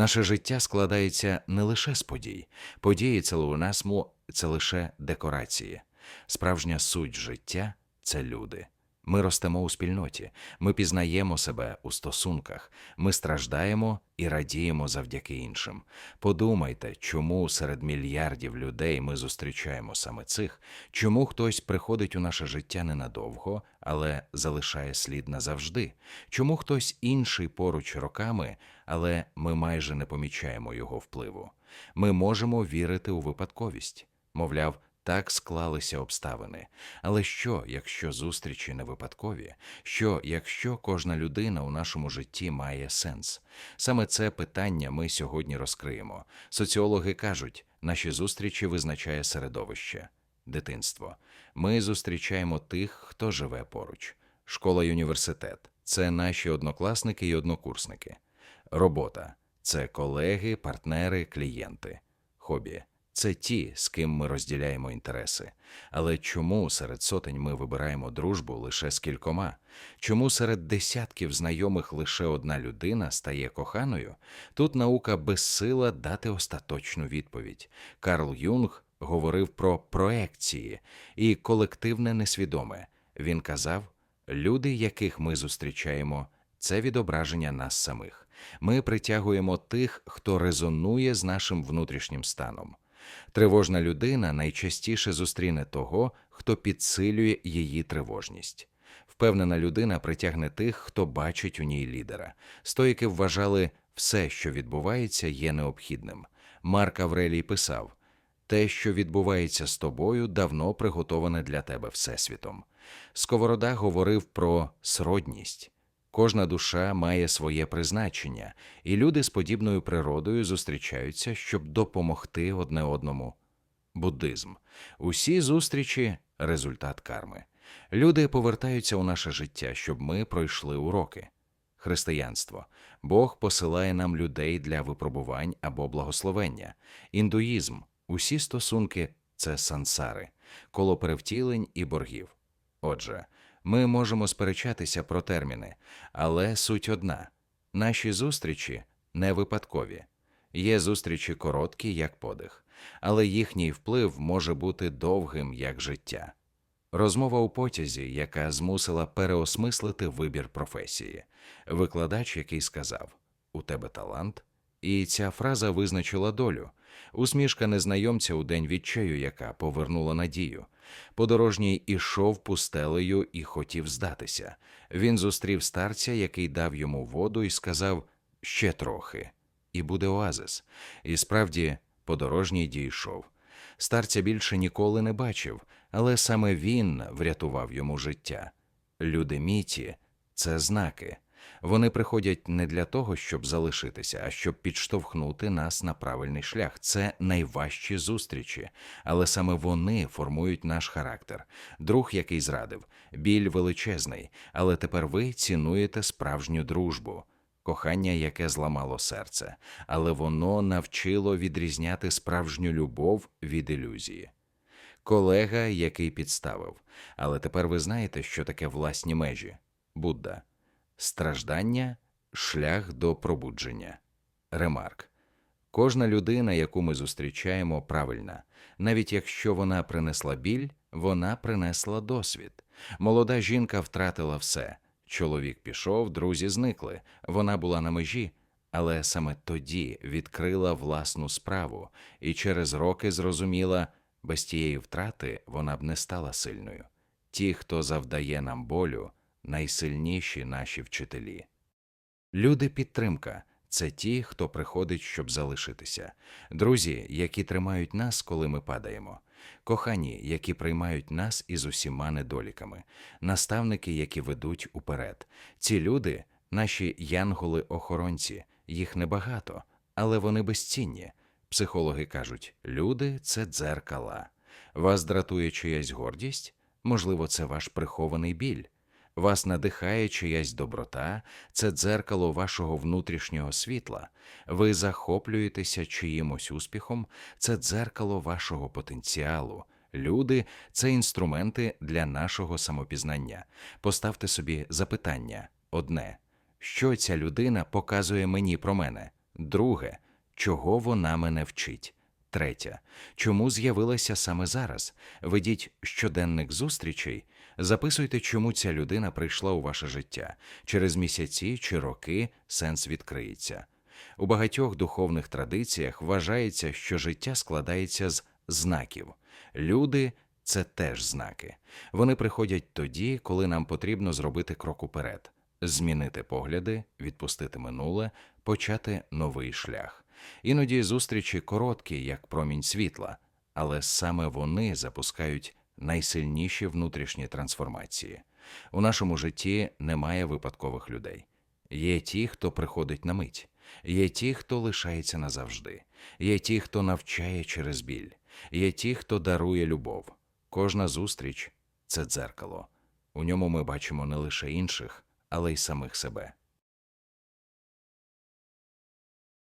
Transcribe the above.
Наше життя складається не лише з подій. Події це у це лише декорації. Справжня суть життя це люди. Ми ростемо у спільноті, ми пізнаємо себе у стосунках, ми страждаємо і радіємо завдяки іншим. Подумайте, чому серед мільярдів людей ми зустрічаємо саме цих, чому хтось приходить у наше життя ненадовго, але залишає слід назавжди, чому хтось інший поруч роками, але ми майже не помічаємо його впливу. Ми можемо вірити у випадковість, мовляв, так склалися обставини. Але що, якщо зустрічі не випадкові? Що, якщо кожна людина у нашому житті має сенс? Саме це питання ми сьогодні розкриємо. Соціологи кажуть, наші зустрічі визначає середовище, дитинство. Ми зустрічаємо тих, хто живе поруч. Школа й університет це наші однокласники і однокурсники. Робота це колеги, партнери, клієнти. Хобі це ті, з ким ми розділяємо інтереси. Але чому серед сотень ми вибираємо дружбу лише з кількома? Чому серед десятків знайомих лише одна людина стає коханою? Тут наука безсила дати остаточну відповідь. Карл Юнг говорив про проекції і колективне несвідоме. Він казав: люди, яких ми зустрічаємо, це відображення нас самих. Ми притягуємо тих, хто резонує з нашим внутрішнім станом. Тривожна людина найчастіше зустріне того, хто підсилює її тривожність. Впевнена людина притягне тих, хто бачить у ній лідера. Стоїки вважали, все, що відбувається, є необхідним. Марк Аврелій писав: те, що відбувається з тобою, давно приготоване для тебе Всесвітом. Сковорода говорив про сродність. Кожна душа має своє призначення, і люди з подібною природою зустрічаються, щоб допомогти одне одному. Буддизм. Усі зустрічі результат карми. Люди повертаються у наше життя, щоб ми пройшли уроки. Християнство. Бог посилає нам людей для випробувань або благословення. Індуїзм. Усі стосунки це сансари, коло перевтілень і боргів. Отже, ми можемо сперечатися про терміни, але суть одна: наші зустрічі не випадкові. Є зустрічі короткі, як подих, але їхній вплив може бути довгим, як життя. Розмова у потязі, яка змусила переосмислити вибір професії, викладач, який сказав: У тебе талант, і ця фраза визначила долю. Усмішка незнайомця у день відчаю, яка повернула надію. Подорожній ішов пустелею і хотів здатися. Він зустрів старця, який дав йому воду, і сказав ще трохи, і буде оазис. І справді, подорожній дійшов. Старця більше ніколи не бачив, але саме він врятував йому життя. Люди міті це знаки. Вони приходять не для того, щоб залишитися, а щоб підштовхнути нас на правильний шлях. Це найважчі зустрічі, але саме вони формують наш характер. Друг, який зрадив, біль величезний, але тепер ви цінуєте справжню дружбу. Кохання, яке зламало серце, але воно навчило відрізняти справжню любов від ілюзії. Колега, який підставив, але тепер ви знаєте, що таке власні межі. Будда. Страждання шлях до пробудження. Ремарк. Кожна людина, яку ми зустрічаємо, правильна. Навіть якщо вона принесла біль, вона принесла досвід. Молода жінка втратила все. Чоловік пішов, друзі зникли. Вона була на межі, але саме тоді відкрила власну справу і через роки зрозуміла, без тієї втрати вона б не стала сильною. Ті, хто завдає нам болю, найсильніші наші вчителі. Люди підтримка це ті, хто приходить, щоб залишитися, друзі, які тримають нас, коли ми падаємо, кохані, які приймають нас із усіма недоліками, наставники, які ведуть уперед. Ці люди, наші янголи-охоронці, їх небагато, але вони безцінні. Психологи кажуть, люди це дзеркала. Вас дратує чиясь гордість? Можливо, це ваш прихований біль. Вас надихає чиясь доброта, це дзеркало вашого внутрішнього світла. Ви захоплюєтеся чиїмось успіхом, це дзеркало вашого потенціалу. Люди це інструменти для нашого самопізнання. Поставте собі запитання одне: що ця людина показує мені про мене? Друге, чого вона мене вчить. Третє. Чому з'явилася саме зараз? Ведіть щоденник зустрічей, записуйте, чому ця людина прийшла у ваше життя. Через місяці чи роки сенс відкриється. У багатьох духовних традиціях вважається, що життя складається з знаків. Люди це теж знаки. Вони приходять тоді, коли нам потрібно зробити крок уперед, змінити погляди, відпустити минуле, почати новий шлях. Іноді зустрічі короткі, як промінь світла, але саме вони запускають найсильніші внутрішні трансформації. У нашому житті немає випадкових людей. Є ті, хто приходить на мить, є ті, хто лишається назавжди, є ті, хто навчає через біль, є ті, хто дарує любов. Кожна зустріч це дзеркало. У ньому ми бачимо не лише інших, але й самих себе.